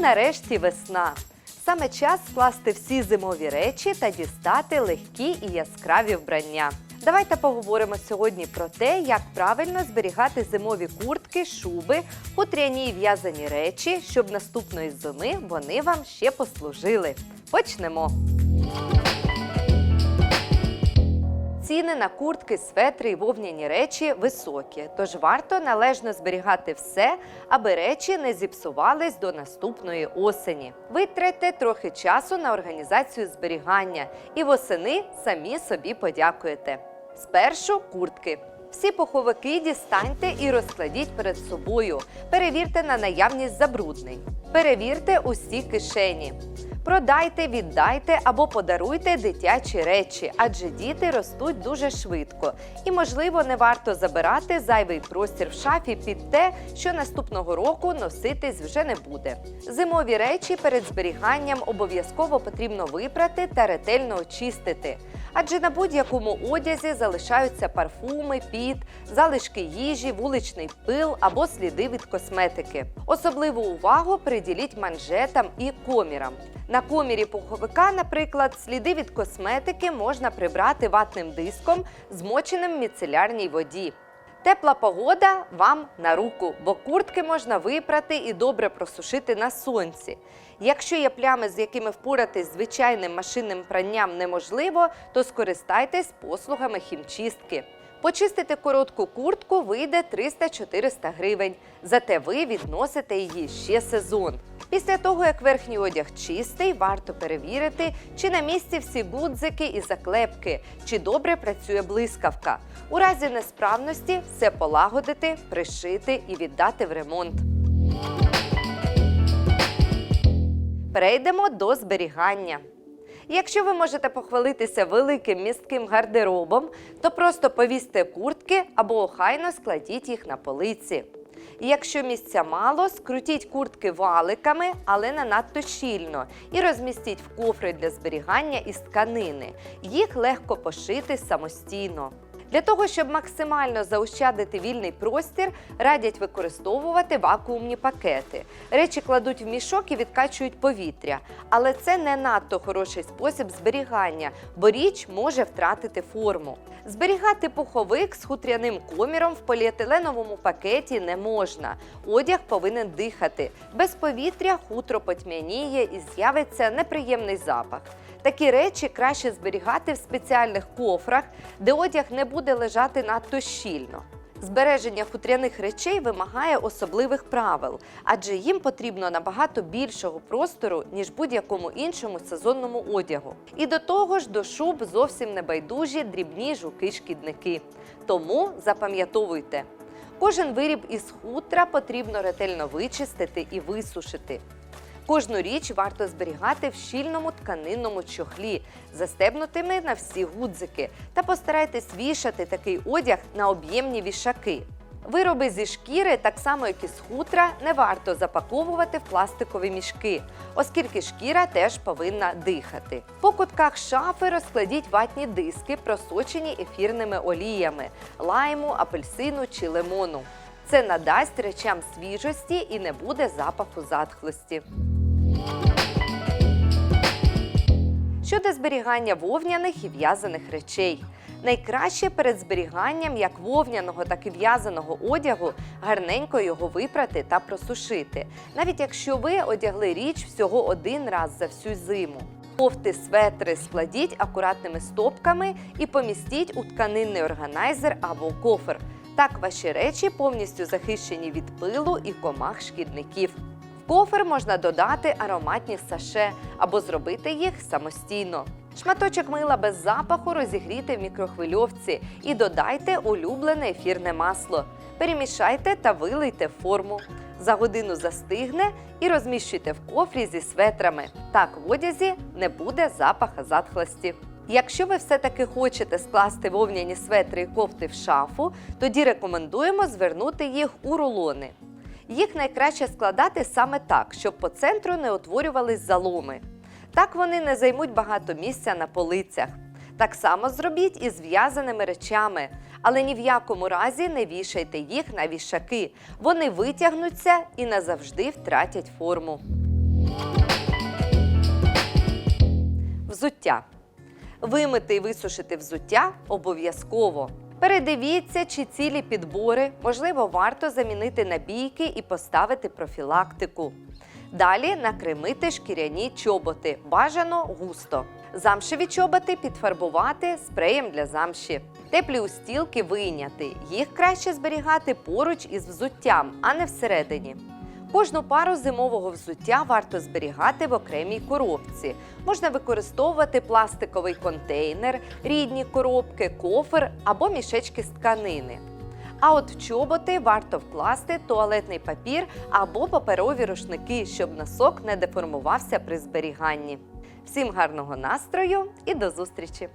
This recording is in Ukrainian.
Нарешті весна. Саме час скласти всі зимові речі та дістати легкі і яскраві вбрання. Давайте поговоримо сьогодні про те, як правильно зберігати зимові куртки, шуби, хутряні і в'язані речі, щоб наступної зими вони вам ще послужили. Почнемо. Ціни на куртки, светри і вовняні речі високі, тож варто належно зберігати все, аби речі не зіпсувались до наступної осені. Витратьте трохи часу на організацію зберігання і восени самі собі подякуєте. Спершу куртки. Всі пуховики дістаньте і розкладіть перед собою. Перевірте на наявність забруднень. Перевірте усі кишені. Продайте, віддайте або подаруйте дитячі речі, адже діти ростуть дуже швидко. І, можливо, не варто забирати зайвий простір в шафі під те, що наступного року носитись вже не буде. Зимові речі перед зберіганням обов'язково потрібно випрати та ретельно очистити. Адже на будь-якому одязі залишаються парфуми, піт, залишки їжі, вуличний пил або сліди від косметики. Особливу увагу приділіть манжетам і комірам. На комірі пуховика, наприклад, сліди від косметики можна прибрати ватним диском, змоченим в міцелярній воді. Тепла погода вам на руку, бо куртки можна випрати і добре просушити на сонці. Якщо є плями, з якими впоратись звичайним машинним пранням неможливо, то скористайтесь послугами хімчистки. Почистити коротку куртку вийде 300-400 гривень, зате ви відносите її ще сезон. Після того, як верхній одяг чистий, варто перевірити, чи на місці всі гудзики і заклепки, чи добре працює блискавка. У разі несправності все полагодити, пришити і віддати в ремонт. Перейдемо до зберігання. Якщо ви можете похвалитися великим містким гардеробом, то просто повісьте куртки або охайно складіть їх на полиці. Якщо місця мало, скрутіть куртки валиками, але не надто щільно, і розмістіть в кофри для зберігання із тканини. Їх легко пошити самостійно. Для того, щоб максимально заощадити вільний простір, радять використовувати вакуумні пакети. Речі кладуть в мішок і відкачують повітря, але це не надто хороший спосіб зберігання, бо річ може втратити форму. Зберігати пуховик з хутряним коміром в поліетиленовому пакеті не можна. Одяг повинен дихати. Без повітря хутро потьмяніє і з'явиться неприємний запах. Такі речі краще зберігати в спеціальних кофрах, де одяг не буде лежати надто щільно. Збереження хутряних речей вимагає особливих правил, адже їм потрібно набагато більшого простору, ніж будь-якому іншому сезонному одягу. І до того ж до шуб зовсім не байдужі дрібні жуки-шкідники. Тому запам'ятовуйте, кожен виріб із хутра потрібно ретельно вичистити і висушити. Кожну річ варто зберігати в щільному тканинному чохлі, застебнутими на всі гудзики, та постарайтесь вішати такий одяг на об'ємні вішаки. Вироби зі шкіри, так само як і з хутра, не варто запаковувати в пластикові мішки, оскільки шкіра теж повинна дихати. По кутках шафи розкладіть ватні диски, просочені ефірними оліями лайму, апельсину чи лимону. Це надасть речам свіжості і не буде запаху затхлості. Щодо зберігання вовняних і в'язаних речей. Найкраще перед зберіганням як вовняного, так і в'язаного одягу гарненько його випрати та просушити, навіть якщо ви одягли річ всього один раз за всю зиму. Кофти, светри складіть акуратними стопками і помістіть у тканинний органайзер або кофр. Так ваші речі повністю захищені від пилу і комах шкідників. Кофер можна додати ароматні саше або зробити їх самостійно. Шматочок мила без запаху розігрійте в мікрохвильовці і додайте улюблене ефірне масло. Перемішайте та вилийте форму. За годину застигне і розміщуйте в кофрі зі светрами. Так в одязі не буде запаха затхлості. Якщо ви все-таки хочете скласти вовняні светри і кофти в шафу, тоді рекомендуємо звернути їх у рулони. Їх найкраще складати саме так, щоб по центру не утворювались заломи. Так вони не займуть багато місця на полицях. Так само зробіть і з в'язаними речами, але ні в якому разі не вішайте їх на вішаки. Вони витягнуться і назавжди втратять форму. Взуття. Вимити і висушити взуття обов'язково. Передивіться, чи цілі підбори, можливо, варто замінити набійки і поставити профілактику. Далі накремити шкіряні чоботи, бажано густо. Замшеві чоботи підфарбувати спреєм для замші. Теплі устілки вийняти. Їх краще зберігати поруч із взуттям, а не всередині. Кожну пару зимового взуття варто зберігати в окремій коробці. Можна використовувати пластиковий контейнер, рідні коробки, кофер або мішечки з тканини. А от в чоботи варто вкласти туалетний папір або паперові рушники, щоб носок не деформувався при зберіганні. Всім гарного настрою і до зустрічі!